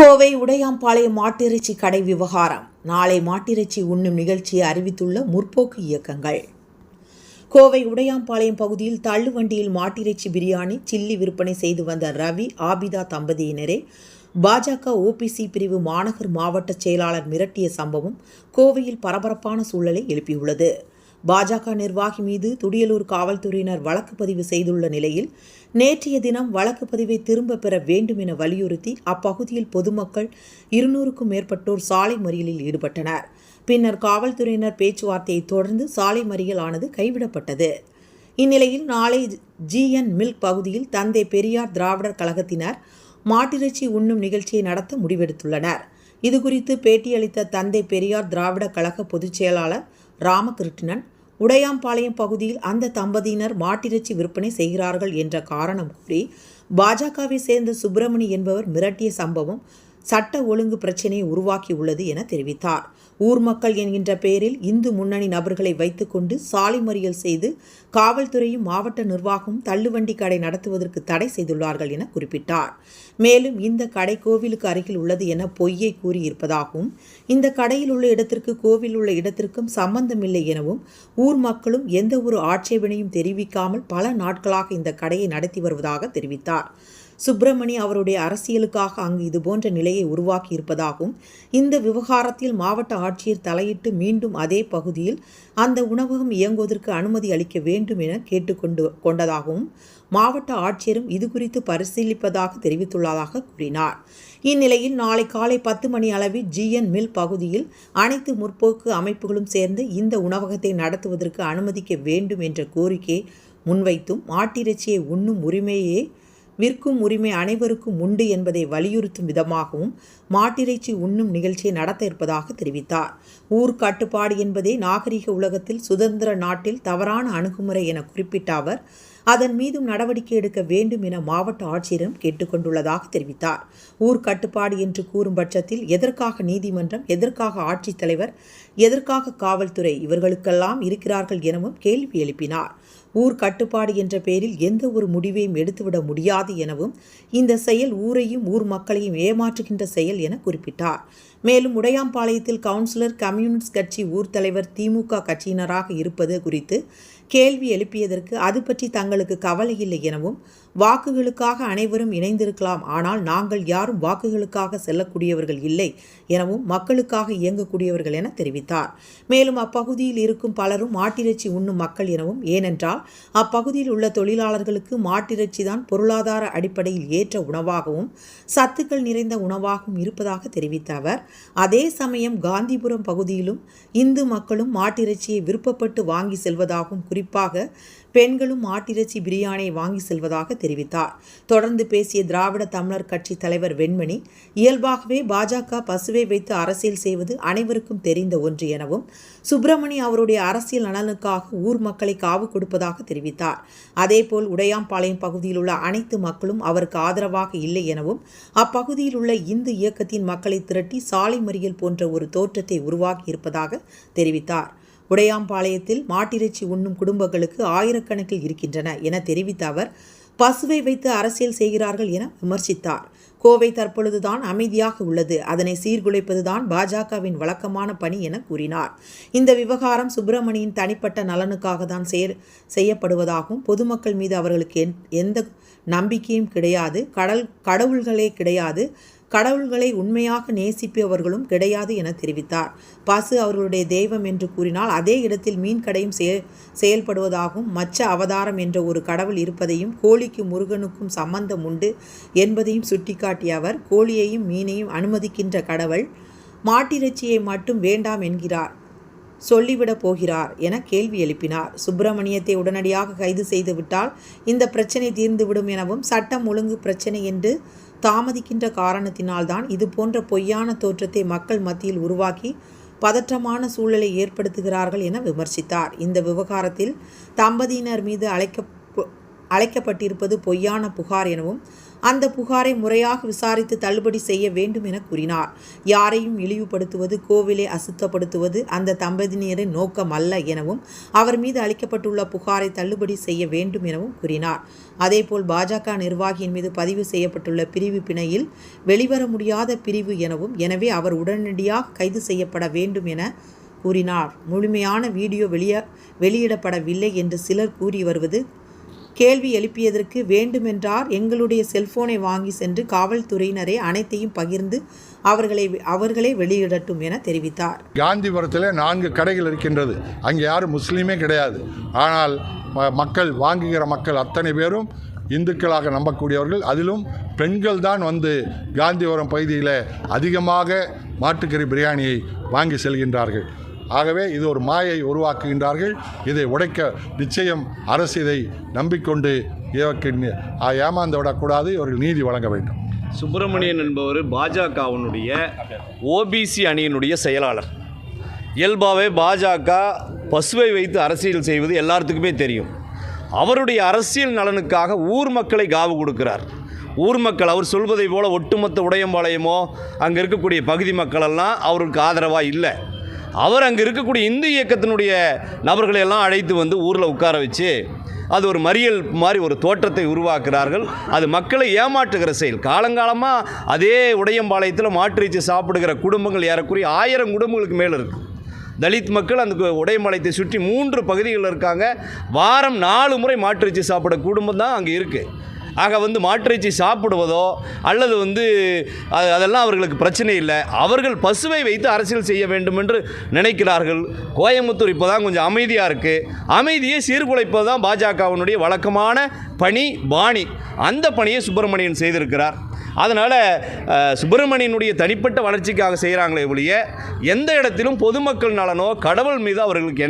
கோவை உடையாம்பாளையம் மாட்டிறைச்சி கடை விவகாரம். நாளை மாட்டிறைச்சி உண்ணும் நிகழ்ச்சியை அறிவித்துள்ள முற்போக்கு இயக்கங்கள். கோவை உடையாம்பாளையம் பகுதியில் தள்ளுவண்டியில் மாட்டிறைச்சி பிரியாணி சில்லி விற்பனை செய்து வந்த ரவி ஆபிதா தம்பதியினரே பாஜக ஓபிசி பிரிவு மாநகர் மாவட்ட செயலாளர் மிரட்டிய சம்பவம் கோவையில் பரபரப்பான சூழலை எழுப்பியுள்ளது. பாஜக நிர்வாகி மீது துடியலூர் காவல்துறையினர் வழக்கு பதிவு செய்துள்ள நிலையில் நேற்றைய தினம் வழக்கு பதிவை திரும்பப் பெற வேண்டும் என வலியுறுத்தி அப்பகுதியில் பொதுமக்கள் இருநூறுக்கும் மேற்பட்டோர் சாலை மறியலில் ஈடுபட்டனர். பின்னர் காவல்துறையினர் பேச்சுவார்த்தையை தொடர்ந்து சாலை மறியல் ஆனது கைவிடப்பட்டது. இந்நிலையில் நாளை ஜிஎன் மில்க் பகுதியில் தந்தை பெரியார் திராவிடர் கழகத்தினர் மாட்டிறைச்சி உண்ணும் நிகழ்ச்சியை நடத்த முடிவெடுத்துள்ளனர். இதுகுறித்து பேட்டியளித்த தந்தை பெரியார் திராவிட கழக பொதுச் செயலாளர் ராமகிருஷ்ணன் உடையாம்பாளையம் பகுதியில் அந்த தம்பதியினர் மாட்டிறைச்சி விற்பனை செய்கிறார்கள் என்ற காரணம் கூறி பாஜகவை சேர்ந்த சுப்பிரமணி என்பவர் மிரட்டிய சம்பவம் சட்ட ஒழுங்கு பிரச்சினையை உருவாக்கியுள்ளது என தெரிவித்தார். ஊர் மக்கள் என்கின்ற பெயரில் இந்து முன்னணி நபர்களை வைத்துக்கொண்டு சாலை மறியல் செய்து காவல்துறையும் மாவட்ட நிர்வாகமும் தள்ளுவண்டி கடை நடத்துவதற்கு தடை செய்துள்ளார்கள் என குறிப்பிட்டார். மேலும் இந்த கடை கோவிலுக்கு அருகில் உள்ளது என பொய்யை கூறியிருப்பதாகவும் இந்த கடையில் உள்ள இடத்திற்கு கோவில் உள்ள இடத்திற்கும் சம்பந்தமில்லை எனவும் ஊர் மக்களும் எந்த ஒரு ஆட்சேபனையும் தெரிவிக்காமல் பல நாட்களாக இந்த கடையை நடத்தி வருவதாக தெரிவித்தார். சுப்பிரமணி அவருடைய அரசியலுக்காக அங்கு இதுபோன்ற நிலையை உருவாக்கி இருப்பதாகவும் இந்த விவகாரத்தில் மாவட்ட ஆட்சியர் தலையிட்டு மீண்டும் அதே பகுதியில் அந்த உணவகம் இயங்குவதற்கு அனுமதி அளிக்க வேண்டும் என கேட்டுக்கொண்டு கொண்டதாகவும் மாவட்ட ஆட்சியரும் இது குறித்து பரிசீலிப்பதாக தெரிவித்துள்ளதாக கூறினார். இந்நிலையில் நாளை காலை பத்து மணி அளவில் ஜிஎன் மில் பகுதியில் அனைத்து முற்போக்கு அமைப்புகளும் சேர்ந்து இந்த உணவகத்தை நடத்துவதற்கு அனுமதிக்க வேண்டும் என்ற கோரிக்கை முன்வைத்தும் மாட்டிறைச்சியை உண்ணும் உரிமையே விற்கும் உரிமை அனைவருக்கும் உண்டு என்பதை வலியுறுத்தும் விதமாகவும் மாட்டிறைச்சி உண்ணும் நிகழ்ச்சியை நடத்த இருப்பதாக தெரிவித்தார். ஊர்க்காட்டுப்பாடு என்பதே நாகரிக உலகத்தில் சுதந்திர நாட்டில் தவறான அணுகுமுறை என குறிப்பிட்ட அவர் அதன் மீதும் நடவடிக்கை எடுக்க வேண்டும் என மாவட்ட ஆட்சியரும் கேட்டுக்கொண்டுள்ளதாக தெரிவித்தார். ஊர் கட்டுப்பாடு என்று கூறும் பட்சத்தில் எதற்காக நீதிமன்றம் எதற்காக ஆட்சித்தலைவர் எதற்காக காவல்துறை இவர்களுக்கெல்லாம் இருக்கிறார்கள் எனவும் கேள்வி எழுப்பினார். ஊர் கட்டுப்பாடு என்ற பெயரில் எந்த ஒரு முடிவையும் எடுத்துவிட முடியாது எனவும் இந்த செயல் ஊரையும் ஊர் மக்களையும் ஏமாற்றுகின்ற செயல் என குறிப்பிட்டார். மேலும் உடையாம்பாளையத்தில் கவுன்சிலர் கம்யூனிஸ்ட் கட்சி ஊர் தலைவர் திமுக கட்சியினராக இருப்பது குறித்து கேள்வி எழுப்பியதற்கு அது பற்றி தங்களுக்கு கவலை இல்லை எனவும் வாக்குகளுக்காக அனைவரும் இணைந்திருக்கலாம். ஆனால் நாங்கள் யாரும் வாக்குகளுக்காக செல்லக்கூடியவர்கள் இல்லை எனவும் மக்களுக்காக இயங்கக்கூடியவர்கள் என தெரிவித்தார். மேலும் அப்பகுதியில் இருக்கும் பலரும் மாட்டிறைச்சி உண்ணும் மக்கள் எனவும் ஏனென்றால் அப்பகுதியில் உள்ள தொழிலாளர்களுக்கு மாட்டிறைச்சி தான் பொருளாதார அடிப்படையில் ஏற்ற உணவாகவும் சத்துக்கள் நிறைந்த உணவாகவும் இருப்பதாக தெரிவித்த அவர் அதே சமயம் காந்திபுரம் பகுதியிலும் இந்து மக்களும் மாட்டிறைச்சியை விருப்பப்பட்டு வாங்கி செல்வதாகவும் குறிப்பாக பெண்களும் மாட்டிறைச்சி பிரியாணியை வாங்கி செல்வதாக தெரிவித்தார். தொடர்ந்து பேசிய திராவிட தமிழர் கட்சி தலைவர் வெண்மணி இயல்பாகவே பாஜக பசுவை வைத்து அரசியல் செய்வது அனைவருக்கும் தெரிந்த ஒன்று எனவும் சுப்பிரமணி அவருடைய அரசியல் நலனுக்காக ஊர் மக்களை காவு கொடுப்பதாக தெரிவித்தார். அதேபோல் உடையாம்பாளையம் பகுதியில் உள்ள அனைத்து மக்களும் அவருக்கு ஆதரவாக இல்லை எனவும் அப்பகுதியில் உள்ள இந்து இயக்கத்தின் மக்களை திரட்டி சாலை மறியல் போன்ற ஒரு தோற்றத்தை உருவாக்கி இருப்பதாக தெரிவித்தார். உடையாம்பாளையத்தில் மாட்டிறைச்சி உண்ணும் குடும்பங்களுக்கு ஆயிரக்கணக்கில் இருக்கின்றன என தெரிவித்த அவர் பசுவை வைத்து அரசியல் செய்கிறார்கள் என விமர்சித்தார். கோவை தற்பொழுதுதான் அமைதியாக உள்ளது. அதனை சீர்குலைப்பதுதான் பாஜகவின் வழக்கமான பணி என கூறினார். இந்த விவகாரம் சுப்பிரமணியின் தனிப்பட்ட நலனுக்காக தான் செய்யப்படுவதாகவும் பொதுமக்கள் மீது அவர்களுக்கு எந்த நம்பிக்கையும் கிடையாது. கடல் கடவுள்களே கிடையாது. கடவுள்களை உண்மையாக நேசிப்பவர்களும் கிடையாது என தெரிவித்தார். பசு அவர்களுடைய தெய்வம் என்று கூறினால் அதே இடத்தில் மீன் கடையும் செயல் செயல்படுவதாகவும் மச்ச அவதாரம் என்ற ஒரு கடவுள் இருப்பதையும் கோழிக்கும் முருகனுக்கும் சம்பந்தம் உண்டு என்பதையும் சுட்டிக்காட்டிய அவர் கோழியையும் மீனையும் அனுமதிக்கின்ற கடவுள் மாட்டிறைச்சியை மட்டும் வேண்டாம் என்கிறார் சொல்லிவிடப் போகிறார் என கேள்வி எழுப்பினார். சுப்பிரமணியத்தை உடனடியாக கைது செய்துவிட்டால் இந்த பிரச்சனை தீர்ந்துவிடும் எனவும் சட்டம் ஒழுங்கு பிரச்சனை என்று தாமதிக்கின்ற காரணத்தினால்தான் இது போன்ற பொய்யான தோற்றத்தை மக்கள் மத்தியில் உருவாக்கி பதற்றமான சூழலை ஏற்படுத்துகிறார்கள் என விமர்சித்தார். இந்த விவகாரத்தில் தம்பதியினர் மீது அழைக்க அழைக்கப்பட்டிருப்பது பொய்யான புகார் எனவும் அந்த புகாரை முறையாக விசாரித்து தள்ளுபடி செய்ய வேண்டும் என கூறினார். யாரையும் இழிவுபடுத்துவது கோவிலை அசுத்தப்படுத்துவது அந்த தம்பதியினரின் நோக்கம் அல்ல எனவும் அவர் மீது அளிக்கப்பட்டுள்ள புகாரை தள்ளுபடி செய்ய வேண்டும் எனவும் கூறினார். அதேபோல் பாஜக நிர்வாகியின் மீது பதிவு செய்யப்பட்டுள்ள பிரிவு பிணையில் வெளிவர முடியாத பிரிவு எனவும் எனவே அவர் உடனடியாக கைது செய்யப்பட வேண்டும் என கூறினார். முழுமையான வீடியோ வெளிய வெளியிடப்படவில்லை என்று சிலர் கூறி வருவது கேள்வி எழுப்பியதற்கு வேண்டுமென்றார் எங்களுடைய செல்போனை வாங்கி சென்று காவல்துறையினரே அனைத்தையும் பகிர்ந்து அவர்களை அவர்களே வெளியிடட்டும் என தெரிவித்தார். காந்திபுரத்தில் நான்கு கடைகள் இருக்கின்றது. அங்கே யாரும் முஸ்லீமே கிடையாது. ஆனால் ம- மக்கள் வாங்குகிற மக்கள் அத்தனை பேரும் இந்துக்களாக நம்பக்கூடியவர்கள். அதிலும் பெண்கள் தான் வந்து காந்திபுரம் பகுதியில் அதிகமாக மாட்டுக்கறி பிரியாணியை வாங்கி செல்கின்றார்கள். ஆகவே இது ஒரு மாயை உருவாக்குகின்றார்கள். இதை உடைக்க நிச்சயம் அரசு இதை நம்பிக்கொண்டு இதற்கு ஏமாந்து விடக்கூடாது இவர்கள் நீதி வழங்க வேண்டும். சுப்பிரமணியன் என்பவர் பாஜகவினுடைய ஓபிசி அணியினுடைய செயலாளர். இயல்பாகவே பாஜக பசுவை வைத்து அரசியல் செய்வது எல்லாத்துக்குமே தெரியும். அவருடைய அரசியல் நலனுக்காக ஊர் மக்களை காவு கொடுக்கிறார். ஊர் மக்கள் அவர் சொல்வதை போல ஒட்டுமொத்த உடையம்பாளையமோ அங்கே இருக்கக்கூடிய பகுதி மக்களெல்லாம் அவருக்கு ஆதரவாக இல்லை. அவர் அங்கே இருக்கக்கூடிய இந்து இயக்கத்தினுடைய நபர்களை எல்லாம் அழைத்து வந்து ஊரில் உட்கார வச்சு அது ஒரு மறியல் மாதிரி ஒரு தோற்றத்தை உருவாக்குறார்கள். அது மக்களை ஏமாற்றுகிற செயல். காலங்காலமாக அதே உடையம்பாளையத்தில் மாற்றிச்சு சாப்பிடுகிற குடும்பங்கள் ஏறக்குறைய ஆயிரம் குடும்பங்களுக்கு மேலே இருக்குது தலித் மக்கள் அந்த உடையம்பாளையத்தை சுற்றி மூன்று பகுதிகளில் இருக்காங்க. வாரம் நாலு முறை மாற்றிச்சு சாப்பிட குடும்பம் தான் அங்கே இருக்குது ஆக வந்து மாட்டிறைச்சி சாப்பிடுவதோ அல்லது வந்து அது- அதெல்லாம் அவர்களுக்கு பிரச்சனை இல்லை. அவர்கள் பசுவை வைத்து அரசியல் செய்ய வேண்டும் என்று நினைக்கிறார்கள். கோயம்புத்தூர் இப்போ தான் கொஞ்சம் அமைதியாக இருக்குது அமைதியை சீர்குலைப்பது தான் பாஜகவினுடைய வழக்கமான பணி பாணி. அந்த பணியை சுப்பிரமணியன் செய்திருக்கிறார். அதனால் சுப்பிரமணியனுடைய தனிப்பட்ட வளர்ச்சிக்காக செய்கிறாங்களே ஒழிய எந்த இடத்திலும் பொதுமக்கள் நலனோ கடவுள் மீது அவர்களுக்கு எந்த